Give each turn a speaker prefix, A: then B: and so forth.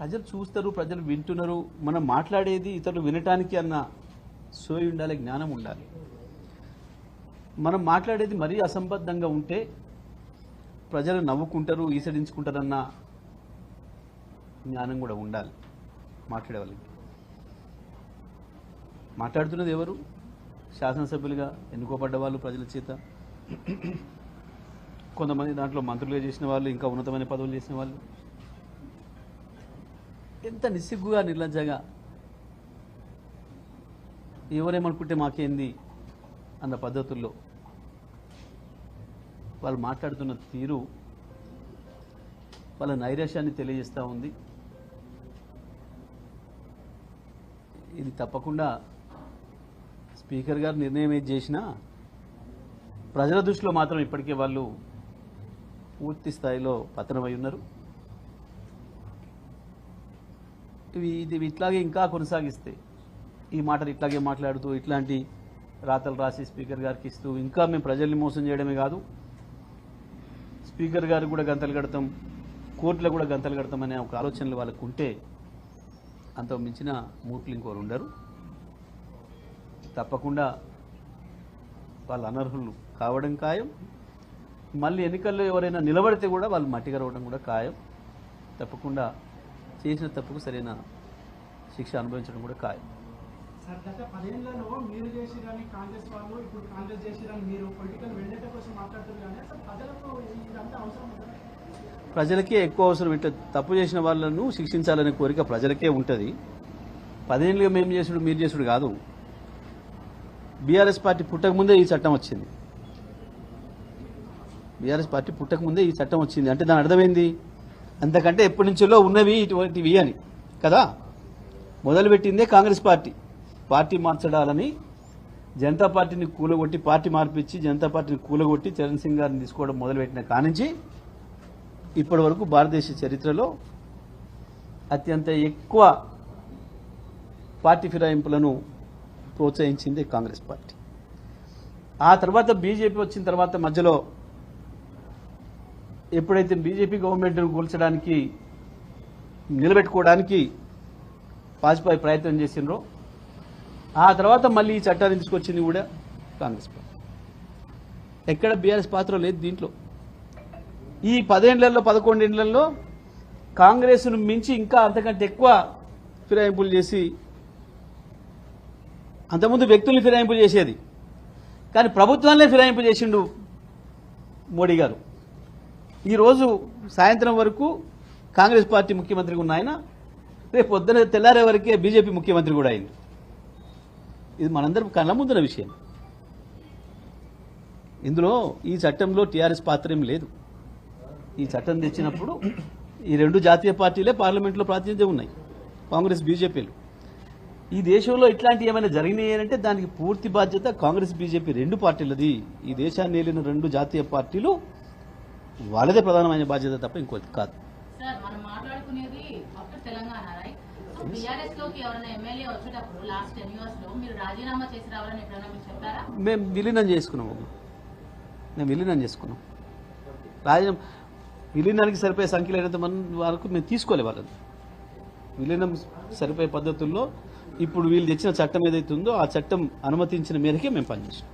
A: ప్రజలు చూస్తారు ప్రజలు వింటున్నారు. మనం మాట్లాడేది ఇతరులు వినటానికి అన్న సోయి ఉండాలి జ్ఞానం ఉండాలి. మనం మాట్లాడేది మరీ అసంబద్ధంగా ఉంటే ప్రజలు నవ్వుకుంటారు ఈసడించుకుంటారన్న జ్ఞానం కూడా ఉండాలి మాట్లాడే వాళ్ళకి మాట్లాడుతున్నది ఎవరు? శాసనసభ్యులుగా ఎన్నుకోబడ్డ వాళ్ళు ప్రజల చేత. కొంతమంది దాంట్లో మంత్రులుగా చేసిన వాళ్ళు ఇంకా ఉన్నతమైన పదవులు చేసిన వాళ్ళు. ఎంత నిస్సిగ్గుగా నిర్లజ్జగా. ఎవరేమనుకుంటే మాకేంది అన్న పద్ధతుల్లో వాళ్ళు మాట్లాడుతున్న తీరు వాళ్ళ నైరాశ్యాన్ని తెలియజేస్తూ ఉంది. ఇది తప్పకుండా స్పీకర్ గారు నిర్ణయం ఏది చేసినా ప్రజల దృష్టిలో మాత్రం ఇప్పటికే వాళ్ళు పూర్తి స్థాయిలో పతనమై ఉన్నారు. ఇవి ఇది ఇట్లాగే ఇంకా కొనసాగిస్తే ఈ మాటలు ఇట్లాగే మాట్లాడుతూ ఇట్లాంటి రాతలు రాసి స్పీకర్ గారికి ఇస్తూ ఇంకా మేము ప్రజల్ని మోసం చేయడమే కాదు స్పీకర్ గారికి కూడా గంతలు కడతాం కోర్టులో కూడా గంతలు కడతామనే ఒక ఆలోచనలు వాళ్ళకు ఉంటే అంత మించిన మూర్ఖులు ఇంకోరు ఉండరు. తప్పకుండా వాళ్ళు అనర్హులు కావడం ఖాయం. మళ్ళీ ఎన్నికల్లో ఎవరైనా నిలబడితే కూడా వాళ్ళు మట్టి కరవడం కూడా ఖాయం. తప్పకుండా చేసిన తప్పుకు సరైన శిక్ష అనుభవించడం కూడా ఖాయం.
B: సార్ గత పదేళ్ళలో మీరు చేసిరని కాంగ్రెస్ వాళ్ళు ఇప్పుడు కాంగ్రెస్ చేసిరని మీరు. పొలిటికల్ వెండట కోసం మాట్లాడుతున్నారు కానీ అసలు ప్రజలకు ఇదంతా అవసరం ఉందా?
A: ప్రజలకే ఎక్కువ అవసరం ఇట్లా తప్పు చేసిన వాళ్ళను శిక్షించాలనే కోరిక ప్రజలకే ఉంటుంది. పదేళ్ళుగా మేము చేసుడు మీరు చేసుడు కాదు. బీఆర్ఎస్ పార్టీ పుట్టక ముందే ఈ చట్టం వచ్చింది. బీఆర్ఎస్ పార్టీ పుట్టక ముందే ఈ చట్టం వచ్చింది. అంటే దాని అర్థమైంది అంతకంటే ఎప్పటి నుంచో ఉన్నవి ఇటువంటివి అని కదా? మొదలుపెట్టిందే కాంగ్రెస్ పార్టీ. పార్టీ మార్చడాలని జనతా పార్టీని కూలగొట్టి పార్టీ మార్పించి జనతా పార్టీని కూలగొట్టి చరణ్ సింగ్ గారిని తీసుకోవడం మొదలుపెట్టిన కానించి ఇప్పటి వరకు భారతదేశ చరిత్రలో అత్యంత ఎక్కువ పార్టీ ఫిరాయింపులను ప్రోత్సహించింది కాంగ్రెస్ పార్టీ. ఆ తర్వాత బీజేపీ వచ్చిన తర్వాత మధ్యలో ఎప్పుడైతే బీజేపీ గవర్నమెంట్ను కూల్చడానికి నిలబెట్టుకోవడానికి వాజ్పేయి ప్రయత్నం చేసిండ్రో ఆ తర్వాత మళ్ళీ ఈ చట్టాన్ని తీసుకొచ్చింది కూడా కాంగ్రెస్ పార్టీ. ఎక్కడ బీఆర్ఎస్ పాత్ర లేదు దీంట్లో. ఈ పదేండ్లలో పదకొండేండ్లలో కాంగ్రెస్ను మించి ఇంకా అంతకంటే ఎక్కువ ఫిరాయింపులు చేసి అంతకుముందు వ్యక్తుల్ని ఫిరాయింపు చేసేది. కానీ ప్రభుత్వాన్నే ఫిరాయింపు చేసిండు మోడీ గారు. ఈరోజు సాయంత్రం వరకు కాంగ్రెస్ పార్టీ ముఖ్యమంత్రిగా ఉన్న ఆయన రేపు పొద్దున తెల్లారే వరకే బీజేపీ ముఖ్యమంత్రి కూడా అయింది ఇది మనందరం కళ్ళ ముందున్న విషయం. ఇందులో ఈ చట్టంలో టీఆర్ఎస్ పాత్ర ఏం లేదు. ఈ చట్టం తెచ్చినప్పుడు ఈ రెండు జాతీయ పార్టీలే పార్లమెంట్లో ప్రాతినిధ్యం ఉన్నాయి కాంగ్రెస్ బీజేపీలు. ఈ దేశంలో ఇట్లాంటి ఏమైనా జరిగినాయి అంటే దానికి పూర్తి బాధ్యత కాంగ్రెస్ బీజేపీ రెండు పార్టీలది. ఈ దేశాన్ని ఏలిన రెండు జాతీయ పార్టీలు వాళ్ళదే ప్రధానమైన బాధ్యత తప్ప ఇంకోటి కాదు.
C: రాజీనామా
A: మేము విలీనం చేసుకున్నాము మేము విలీనం చేసుకున్నాం. రాజ్యం విలీనానికి సరిపోయే సంఖ్యలు అయినంత వరకు మేము తీసుకోలే వాళ్ళని. విలీనం సరిపోయే పద్ధతుల్లో ఇప్పుడు వీళ్ళు తెచ్చిన చట్టం ఏదైతే ఉందో ఆ చట్టం అనుమతించిన మేరకే మేము పనిచేసాం